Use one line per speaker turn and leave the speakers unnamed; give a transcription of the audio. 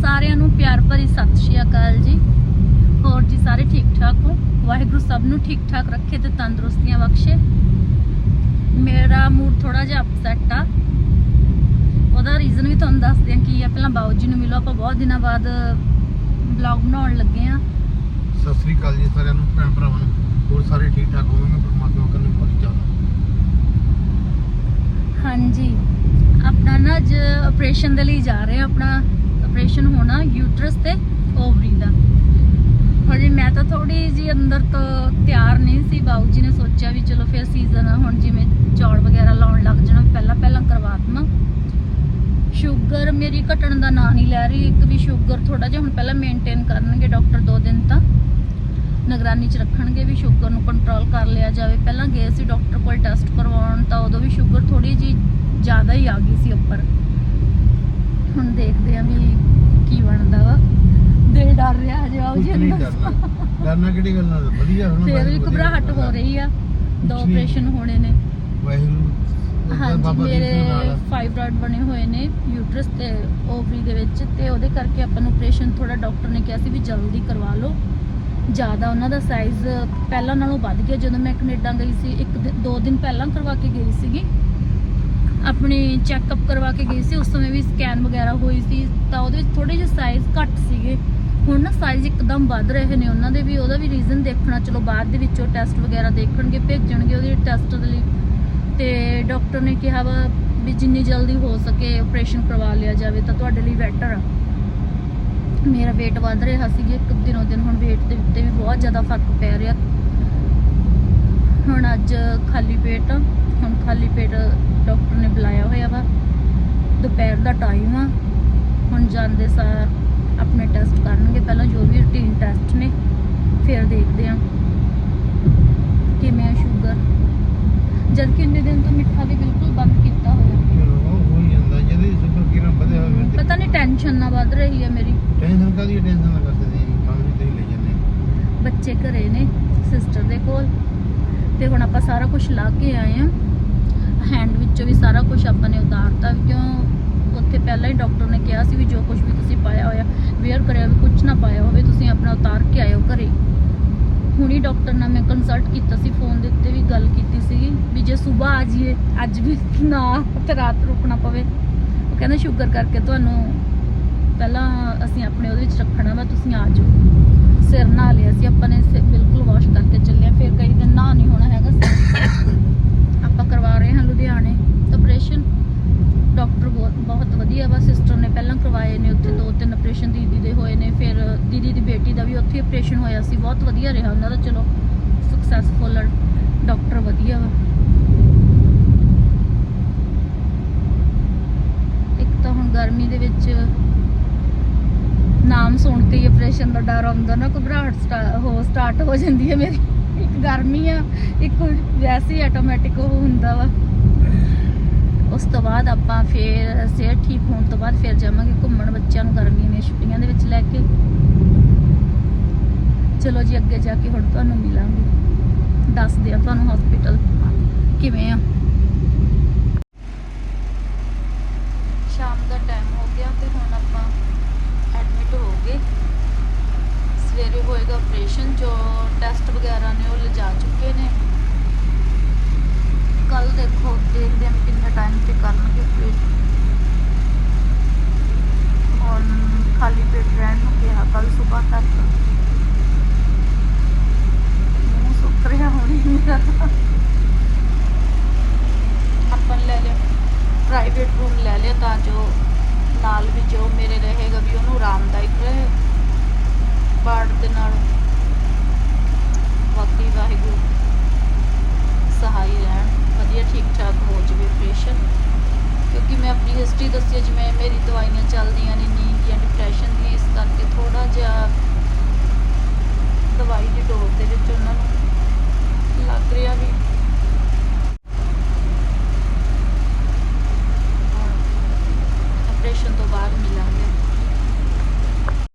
ਸਾਰਿਆਂ ਨੂੰ ਪਿਆਰ ਭਰੀ ਸਤਿ ਸ਼੍ਰੀ ਅਕਾਲ ਜੀ। ਹੋਰ ਜੀ ਸਾਰੇ ਠੀਕ ਠਾਕ ਹੋ? ਵਾਹਿਗੁਰੂ ਸਭ ਨੂੰ ਠੀਕ ਠਾਕ ਰੱਖੇ ਤੇ ਤੰਦਰੁਸਤੀਆਂ ਬਖਸ਼ੇ। ਮੇਰਾ ਮੂਡ ਥੋੜਾ ਜਿਹਾ ਅਪਸੈਟ ਆ। ਉਹਦਾ ਰੀਜ਼ਨ ਵੀ ਤੁਹਾਨੂੰ ਦੱਸਦੇ ਆ ਕੀ ਆ। ਪਹਿਲਾਂ ਬਾਊ ਜੀ ਨੂੰ ਮਿਲੋ ਆਪਾਂ ਬਹੁਤ ਦਿਨਾਂ ਬਾਅਦ ਵਲੌਗ ਬਣਾਉਣ ਲੱਗੇ ਆ
ਸਤਿ ਸ੍ਰੀ ਅਕਾਲ ਜੀ ਸਾਰਿਆਂ ਨੂੰ ਭੈਣ ਭਰਾਵਾਂ ਨੂੰ। ਹੋਰ ਸਾਰੇ ਠੀਕ ਠਾਕ ਹੋਵੋਗੇ? ਪਰਮਾਤਮਾ ਕਰਨ ਬਹੁਤ ਜ਼ਿਆਦਾ।
ਹਾਂਜੀ। ਆਪਣਾ ਨਾ ਅੱਜ ਆਪਰੇਸ਼ਨ ਦੇ ਲਈ ਜਾ ਰਹੇ ਆ ਆਪਣਾ ਆਪਰੇਸ਼ਨ ਹੋਣਾ ਯੂਟਰਸ ਤੇ ਓਵਰੀ ਦਾ। ਹਜੇ ਮੈਂ ਤਾਂ ਥੋੜੀ ਜੀ ਅੰਦਰ ਤੋਂ ਤਿਆਰ ਨਹੀਂ ਸੀ, ਬਾਊ ਜੀ ਨੇ ਸੋਚਿਆ ਵੀ ਚਲੋ ਫਿਰ ਸੀਜ਼ਨ ਹੁਣ ਜਿਵੇਂ ਚੌਲ ਵਗੈਰਾ ਲਾਉਣ ਲੱਗ ਜਾਣਾ, ਪਹਿਲਾਂ ਪਹਿਲਾਂ ਕਰਵਾ ਦਵਾਂ ਸ਼ੂਗਰ ਮੇਰੀ ਘਟਣ ਦਾ ਨਾਂ ਨਹੀਂ ਲੈ ਰਹੀ, ਇੱਕ ਵੀ ਸ਼ੂਗਰ ਥੋੜਾ ਜਿਹਾ ਹੁਣ ਪਹਿਲਾਂ ਮੇਨਟੇਨ ਕਰਨਗੇ ਡਾਕਟਰ ਦੋ ਦਿਨ ਤਾਂ। ਨਿਗਰਾਨੀ 'ਚ ਰੱਖਣਗੇ ਵੀ ਸ਼ੂਗਰ ਨੂੰ ਕੰਟਰੋਲ ਕਰ ਲਿਆ ਜਾਵੇ। ਪਹਿਲਾਂ ਗਏ ਸੀ ਡਾਕਟਰ ਕੋਲ ਟੈਸਟ ਕਰਵਾਉਣ, ਤਾਂ ਉਦੋਂ ਵੀ ਸ਼ੂਗਰ ਥੋੜੀ ਜੀ ਜ਼ਿਆਦਾ ਹੀ ਆ ਗਈ ਸੀ ਉੱਪਰ। ਹੁਣ ਦੇਖਦੇ ਆਂ ਵੀ ਕੀ ਬਣਦਾ ਵਾ ਦਿਲ ਡਰ ਰਿਹਾ ਹਜੇ ਆਉ ਜੀ
ਨਹੀਂ
ਅੰਦਰ।
ਡਰਨਾ ਡਰਨਾ ਕਿਹੜੀ ਗੱਲ ਨਾਲ ਵਧੀਆ ਹੋਣਾ
ਫੇਰ ਵੀ ਘਬਰਾਹਟ ਹੋ। ਰਹੀ ਆ ਦੋ
ਕੁਛ ਨਹੀਂ।
ਆਪਰੇਸ਼ਨ ਹੋਣੇ ਨੇ
ਵਾਹਿਗੁਰੂ
ਹਾਂਜੀ ਮੇਰੇ। ਫਾਈਬਰੋਇਡ ਬਣੇ ਹੋਏ ਨੇ ਯੂਟਰਸ ਤੇ ਓਵਰੀ ਦੇ ਵਿੱਚ ਤੇ ਉਹਦੇ ਕਰਕੇ ਆਪਾਂ ਨੂੰ ਆਪਰੇਸ਼ਨ ਥੋੜਾ ਡਾਕਟਰ ਨੇ ਕਿਹਾ ਸੀ ਵੀ ਜਲਦੀ ਕਰਵਾ ਲਓ ਜ਼ਿਆਦਾ ਉਹਨਾਂ ਦਾ ਸਾਈਜ਼ ਪਹਿਲਾਂ ਨਾਲੋਂ ਵੱਧ ਗਿਆ ਜਦੋਂ ਮੈਂ ਕੈਨੇਡਾ ਗਈ ਸੀ ਇੱਕ ਦਿਨ- ਦੋ ਦਿਨ ਪਹਿਲਾਂ ਕਰਵਾ ਕੇ ਗਈ ਸੀਗੀ ਆਪਣੀ ਚੈੱਕਅਪ ਕਰਵਾ ਕੇ ਗਈ ਸੀ, ਉਸ ਸਮੇਂ ਵੀ ਸਕੈਨ ਵਗੈਰਾ ਹੋਈ ਸੀ, ਤਾਂ ਉਹਦੇ ਵਿੱਚ ਥੋੜੇ ਜਿਹੇ ਸਾਈਜ਼ ਘੱਟ ਸੀਗੇ। ਹੁਣ ਨਾ ਸਾਈਜ਼ ਇੱਕਦਮ ਵੱਧ ਰਹੇ ਨੇ, ਉਹਨਾਂ ਦੇ ਵੀ, ਉਹਦਾ ਵੀ ਰੀਜ਼ਨ ਦੇਖਣਾ, ਚਲੋ ਬਾਅਦ ਦੇ ਵਿੱਚ ਉਹ ਟੈਸਟ ਵਗੈਰਾ ਦੇਖਣਗੇ, ਭੇਜਣਗੇ ਉਹਦੇ ਟੈਸਟ ਦੇ ਲਈ। ਤੇ ਡਾਕਟਰ ਨੇ ਕਿਹਾ ਵਾ ਵੀ ਜਿੰਨੀ ਜਲਦੀ ਹੋ ਸਕੇ ਆਪਰੇਸ਼ਨ ਕਰਵਾ ਲਿਆ ਜਾਵੇ, ਤਾਂ ਤੁਹਾਡੇ ਲਈ ਬੈਟਰ ਆ। ਮੇਰਾ weight ਵੱਧ ਰਿਹਾ ਸੀ ਇੱਕ ਦਿਨੋਂ ਦਿਨ ਹੁਣ weight ਦੇ ਉੱਤੇ ਵੀ ਬਹੁਤ ਜ਼ਿਆਦਾ ਫ਼ਰਕ ਪੈ ਰਿਹਾ। ਹੁਣ ਅੱਜ ਖਾਲੀ ਪੇਟ ਹੁਣ ਖਾਲੀ ਪੇਟ ਡਾਕਟਰ ਨੇ ਬੁਲਾਇਆ ਹੋਇਆ ਵਾ ਦੁਪਹਿਰ ਦਾ ਟਾਈਮ ਆ। ਹੁਣ ਜਾਂਦੇ ਸਾਰ ਆਪਣੇ ਟੈਸਟ ਕਰਨਗੇ। ਪਹਿਲਾਂ ਜੋ ਵੀ ਰੂਟੀਨ ਟੈਸਟ ਨੇ ਫਿਰ ਦੇਖਦੇ ਆ ਕਿਵੇਂ ਆ ਸ਼ੂਗਰ ਜਦ ਕਿ ਇੰਨੇ ਦਿਨ ਤੋਂ ਮਿੱਠਾ ਵੀ ਬਿਲਕੁਲ ਬੰਦ ਕੀਤਾ ਹੋਇਆ।
ਜਾਂਦਾ। ਜਿਹਦੇ ਕਿਰਨ ਵਧਿਆ ਹੋਵੇ
ਪਤਾ ਨਹੀਂ ਟੈਨਸ਼ਨ ਨਾ ਵੱਧ ਰਹੀ ਹੈ ਮੇਰੀ।
ਟੈਨਸ਼ਨ ਕਾਦੀ ਟੈਨਸ਼ਨ ਨਾ ਕਰਦੇ ਜੀ ਕੰਮ ਵੀ ਤੇ ਲੈ ਜਾਂਦੇ
ਬੱਚੇ ਘਰੇ ਨੇ ਸਿਸਟਰ ਦੇ ਕੋਲ। ਤੇ ਹੁਣ ਆਪਾਂ ਸਾਰਾ ਕੁਝ ਲਾ ਕੇ ਆਏ ਆ। ਹੈਂਡ ਵਿੱਚੋਂ ਵੀ ਸਾਰਾ ਕੁਝ ਆਪਾਂ ਨੇ ਉਤਾਰਤਾ ਕਿਉਂ? ਉੱਥੇ ਪਹਿਲਾਂ ਹੀ ਡਾਕਟਰ ਨੇ ਕਿਹਾ ਸੀ ਵੀ ਜੋ ਕੁਝ ਵੀ ਤੁਸੀਂ ਪਾਇਆ ਹੋਇਆ ਵੇਅਰ ਕਰਿਆ ਵੀ ਕੁਝ ਨਾ ਪਾਇਆ ਹੋਵੇ, ਤੁਸੀਂ ਆਪਣਾ ਉਤਾਰ ਕੇ ਆਇਓ ਘਰੇ। ਹੁਣੀ ਡਾਕਟਰ ਨਾਲ ਮੈਂ ਕੰਸਲਟ ਕੀਤਾ ਸੀ ਫੋਨ ਦੇ ਉੱਤੇ ਵੀ ਗੱਲ ਕੀਤੀ ਸੀ ਵੀ ਜੇ ਸਵੇਰ ਆ ਜਾਈਏ, ਅੱਜ ਵੀ ਨਾ, ਤੇ ਰਾਤ ਰੁਕਣਾ ਪਵੇ। ਉਹ ਕਹਿੰਦਾ, ਸ਼ੂਗਰ ਕਰਕੇ ਤੁਹਾਨੂੰ ਪਹਿਲਾਂ ਅਸੀਂ ਆਪਣੇ ਉਹਦੇ ਵਿੱਚ ਰੱਖਣਾ ਵਾ, ਤੁਸੀਂ ਆ ਜਾਓ। ਸਿਰ ਨਾ ਲਿਆ ਸੀ ਆਪਾਂ ਨੇ ਸਿਰ ਬਿਲਕੁਲ ਵਾਸ਼ ਕਰਕੇ ਚੱਲਿਆ ਫਿਰ ਕਈ ਦਿਨ ਨਹਾ ਨਹੀਂ ਹੋਣਾ ਹੈਗਾ ਸਿਰ। ਆਪਾਂ ਕਰਵਾ ਰਹੇ ਹਾਂ ਲੁਧਿਆਣੇ ਆਪਰੇਸ਼ਨ ਡਾਕਟਰ ਬਹੁਤ ਬਹੁਤ ਵਧੀਆ ਵਾ ਸਿਸਟਰ ਨੇ ਪਹਿਲਾਂ ਕਰਵਾਏ ਨੇ, ਉੱਥੇ ਦੋ ਤਿੰਨ ਆਪਰੇਸ਼ਨ ਦੀਦੀ ਦੇ ਹੋਏ ਨੇ, ਫਿਰ ਦੀਦੀ ਦੀ ਬੇਟੀ ਦਾ ਵੀ ਉੱਥੇ ਆਪਰੇਸ਼ਨ ਹੋਇਆ ਸੀ, ਬਹੁਤ ਵਧੀਆ ਰਿਹਾ ਉਹਨਾਂ ਦਾ, ਚਲੋ ਸਕਸੈਸਫੁਲ ਡਾਕਟਰ ਵਧੀਆ ਵਾ। ਇੱਕ ਤਾਂ ਹੁਣ ਗਰਮੀ ਦੇ ਵਿੱਚ ਨਾਮ ਸੁਣ ਕੇ ਹੀ ਆਪਰੇਸ਼ਨ ਦਾ ਡਰ ਆਉਂਦਾ, ਨਾ ਘਬਰਾਹਟ ਹੋ ਸਟਾਰਟ ਹੋ ਜਾਂਦੀ ਹੈ ਮੇਰੀ। ਇੱਕ ਗਰਮੀ ਆ, ਇੱਕ ਵੈਸੇ ਹੀ ਆਟੋਮੈਟਿਕ ਉਹ ਹੁੰਦਾ ਵਾ। ਬਾਅਦ ਆਪਾਂ ਫੇਰ ਸਿਹਤ ਠੀਕ ਹੋਣ ਤੋਂ ਬਾਅਦ ਫੇਰ ਜਾਵਾਂਗੇ ਘੁੰਮਣ ਬੱਚਿਆਂ ਨੂੰ ਗਰਮੀਆਂ ਦੀਆਂ ਛੁੱਟੀਆਂ ਦੇ ਵਿੱਚ ਲੈ ਕੇ। ਚਲੋ ਜੀ, ਅੱਗੇ ਜਾ ਕੇ ਹੁਣ ਤੁਹਾਨੂੰ ਮਿਲਾਂਗੇ। ਦੱਸਦੇ ਆ ਤੁਹਾਨੂੰ ਹਸਪੀਟਲ ਕਿਵੇਂ ਆ। ਸ਼ਾਮ ਦਾ ਟਾਈਮ ਹੋ ਗਿਆ ਤੇ ਹੁਣ ਆਪਾਂ ਐਡਮਿਟ ਹੋ ਗਏ। ਸਵੇਰੇ ਹੋਏਗਾ ਆਪਰੇਸ਼ਨ ਜੋ ਟੈਸਟ ਵਗੈਰਾ ਨੇ ਉਹ ਲਿਜਾ ਚੁੱਕੇ ਨੇ ਕੱਲ ਦੇਖੋ ਦੇਖਦੇ ਹਾਂ ਕਿੰਨੇ ਟਾਈਮ ਤੇ ਕਰਨਗੇ ਆਪਰੇਸ਼ਨ ਹੁਣ ਖਾਲੀ ਪੇਟ ਕੱਲ ਸਵੇਰ ਤੱਕ। ਮੂੰਹ ਸੁੱਕ ਰਿਹਾ ਹੋਣੀ ਮੇਰਾ ਤਾਂ। ਆਪਾਂ ਲੈ ਲਿਆ ਪ੍ਰਾਈਵੇਟ ਰੂਮ ਲੈ ਲਿਆ ਤਾਂ ਜੋ ਨਾਲ ਵੀ ਜੋ ਮੇਰੇ ਰਹੇਗਾ ਵੀ ਉਹਨੂੰ ਆਰਾਮਦਾਇਕ ਰਹੇ। ਬਾੜ ਦੇ ਨਾਲ। ਵੀ ਦਵਾਈਆਂ ਚੱਲਦੀਆਂ ਨੇ, ਨੀਂਦ ਜਾਂ ਡਿਪਰੈਸ਼ਨ ਦੀਆਂ ਇਸ ਕਰਕੇ ਥੋੜਾ ਜਿਹਾ ਦਵਾਈ ਦੀ ਡੋਜ਼ ਦੇ ਵਿੱਚ ਉਹਨਾਂ ਨੂੰ ਲੱਗ ਰਿਹਾ ਵੀ